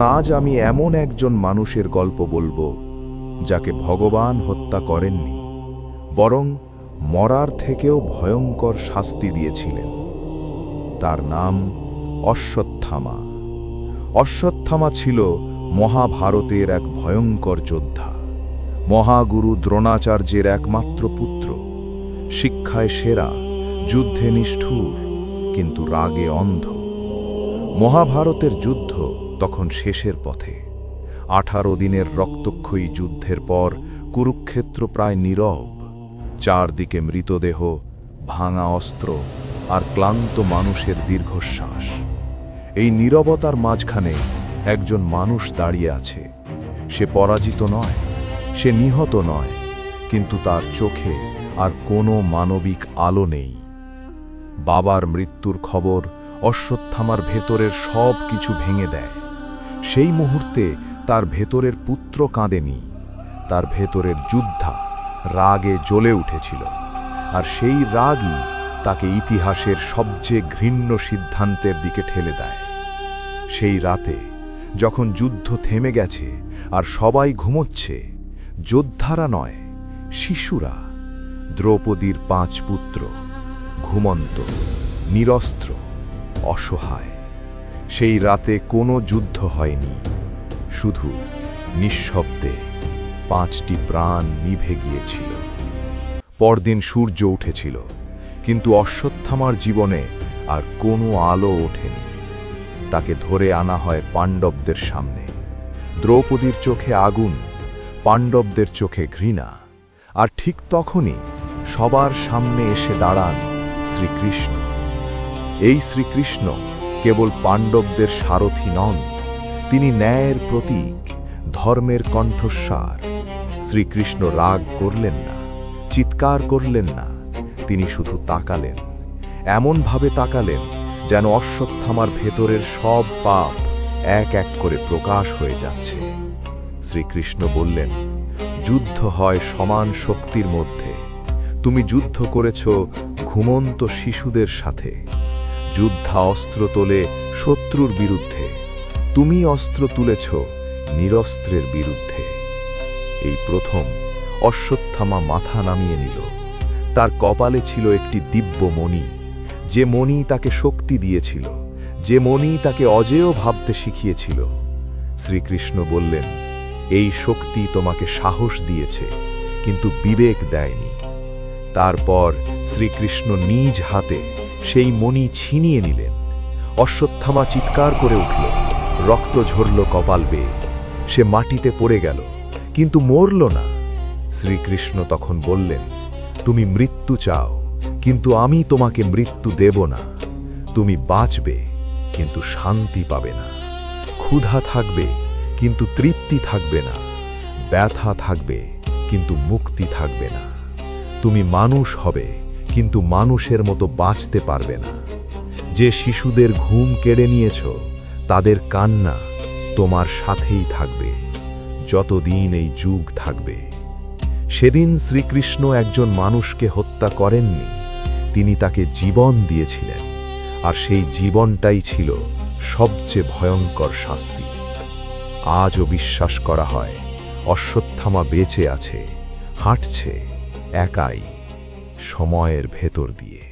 আজ আমি এমন একজন মানুষের গল্প বলব, যাকে ভগবান হত্যা করেননি, বরং মরার থেকেও ভয়ঙ্কর শাস্তি দিয়েছিলেন। তার নাম অশ্বত্থামা। অশ্বত্থামা ছিল মহাভারতের এক ভয়ঙ্কর যোদ্ধা। মহাগুরু দ্রোণাচার্যের একমাত্র পুত্র। শিক্ষায় সেরা, যুদ্ধে নিষ্ঠুর, কিন্তু রাগে অন্ধ। মহাভারতের যুদ্ধ তখন শেষের পথে। আঠারো দিনের রক্তক্ষয়ী যুদ্ধের পর কুরুক্ষেত্র প্রায় নীরব। চারদিকে মৃতদেহ, ভাঙা অস্ত্র আর ক্লান্ত মানুষের দীর্ঘশ্বাস। এই নীরবতার মাঝখানে একজন মানুষ দাঁড়িয়ে আছে। সে পরাজিত নয়, সে নিহত নয়, কিন্তু তার চোখে আর কোনো মানবিক আলো নেই। বাবার মৃত্যুর খবর অশ্বত্থামার ভেতরের সব কিছু ভেঙে দেয়। সেই মুহূর্তে তার ভেতরের পুত্র কাঁদেনি। তার ভেতরের যুদ্ধা রাগে জ্বলে উঠেছিল। আর সেই রাগই তাকে ইতিহাসের সবচেয়ে ঘৃণ্য সিদ্ধান্তের দিকে ঠেলে দেয়। সেই রাতে যখন যুদ্ধ থেমে গেছে আর সবাই ঘুমোচ্ছে, যোদ্ধারা নয়, শিশুরা, দ্রৌপদীর পাঁচ পুত্র, ঘুমন্ত, নিরস্ত্র, অসহায়। সেই রাতে কোনো যুদ্ধ হয়নি, শুধু নিঃশব্দে পাঁচটি প্রাণ নিভে গিয়েছিল। পরদিন সূর্য উঠেছিল, কিন্তু অশ্বত্থামার জীবনে আর কোনো আলো ওঠেনি। তাকে ধরে আনা হয় পাণ্ডবদের সামনে। দ্রৌপদীর চোখে আগুন, পাণ্ডবদের চোখে ঘৃণা, আর ঠিক তখনই সবার সামনে এসে দাঁড়ান শ্রীকৃষ্ণ। এই শ্রীকৃষ্ণ কেবল পাণ্ডবদের সারথি নন, তিনি ন্যায়ের প্রতীক, ধর্মের কণ্ঠস্বার। শ্রীকৃষ্ণ রাগ করলেন না, চিৎকার করলেন না, তিনি শুধু তাকালেন। এমনভাবে তাকালেন যেন অশ্বত্থামার ভেতরের সব পাপ এক এক করে প্রকাশ হয়ে যাচ্ছে। শ্রীকৃষ্ণ বললেন, যুদ্ধ হয় সমান শক্তির মধ্যে। তুমি যুদ্ধ করেছ ঘুমন্ত শিশুদের সাথে। যুদ্ধা অস্ত্র তোলে শত্রুর বিরুদ্ধে। তুমি অস্ত্র তুলেছ নিরস্ত্রের বিরুদ্ধে। এই প্রথম অশ্বত্থামা মাথা নামিয়ে নিল। তার কপালে ছিল একটি দিব্য মণি। যে মণি তাকে শক্তি দিয়েছিল, যে মণি তাকে অজেয় ভাবতে শিখিয়েছিল। শ্রীকৃষ্ণ বললেন, এই শক্তি তোমাকে সাহস দিয়েছে, কিন্তু বিবেক দেয়নি। তারপর শ্রীকৃষ্ণ নিজ হাতে সেই মণি ছিনিয়ে নিলেন। অশ্বত্থামা চিৎকার করে উঠল, রক্ত ঝরল কপাল বেয়ে। সে মাটিতে পড়ে গেল, কিন্তু মরল না। শ্রীকৃষ্ণ তখন বললেন, তুমি মৃত্যু চাও, কিন্তু আমি তোমাকে মৃত্যু দেব না। তুমি বাঁচবে, কিন্তু শান্তি পাবে না। ক্ষুধা থাকবে, কিন্তু তৃপ্তি থাকবে না। ব্যথা থাকবে, কিন্তু মুক্তি থাকবে না। তুমি মানুষ হবে কিন্তু মানুষের মতো বাঁচতে পারবে না। যে শিশুদের ঘুম কেড়ে নিয়েছ, তাদের কান্না তোমার সাথেই থাকবে, যতদিন এই যুগ থাকবে। সেদিন শ্রীকৃষ্ণ একজন মানুষকে হত্যা করেননি, তিনি তাকে জীবন দিয়েছিলেন, আর সেই জীবনটাই ছিল সবচেয়ে ভয়ঙ্কর শাস্তি। আজও বিশ্বাস করা হয়, অশ্বত্থামা বেঁচে আছে, হাঁটছে, একাই। সময়ের ভেতর দিয়ে।